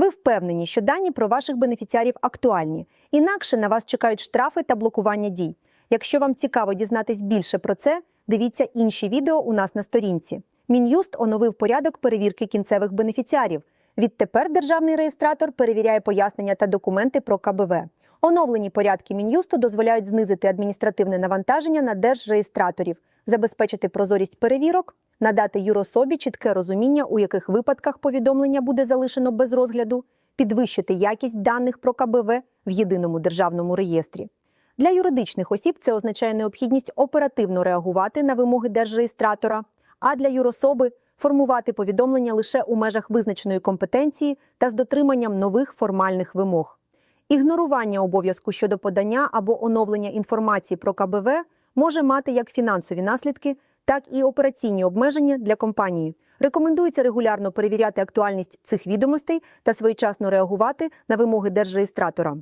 Ви впевнені, що дані про ваших бенефіціарів актуальні, інакше на вас чекають штрафи та блокування дій. Якщо вам цікаво дізнатись більше про це, дивіться інші відео у нас на сторінці. Мін'юст оновив порядок перевірки кінцевих бенефіціарів. Відтепер державний реєстратор перевіряє пояснення та документи про КБВ. Оновлені порядки Мін'юсту дозволяють знизити адміністративне навантаження на держреєстраторів, забезпечити прозорість перевірок, надати юрособі чітке розуміння, у яких випадках повідомлення буде залишено без розгляду, підвищити якість даних про КБВ в єдиному державному реєстрі. Для юридичних осіб це означає необхідність оперативно реагувати на вимоги держреєстратора, а для юрособи формувати повідомлення лише у межах визначеної компетенції та з дотриманням нових формальних вимог. Ігнорування обов'язку щодо подання або оновлення інформації про КБВ може мати як фінансові наслідки, так і операційні обмеження для компанії. Рекомендується регулярно перевіряти актуальність цих відомостей та своєчасно реагувати на вимоги держреєстратора.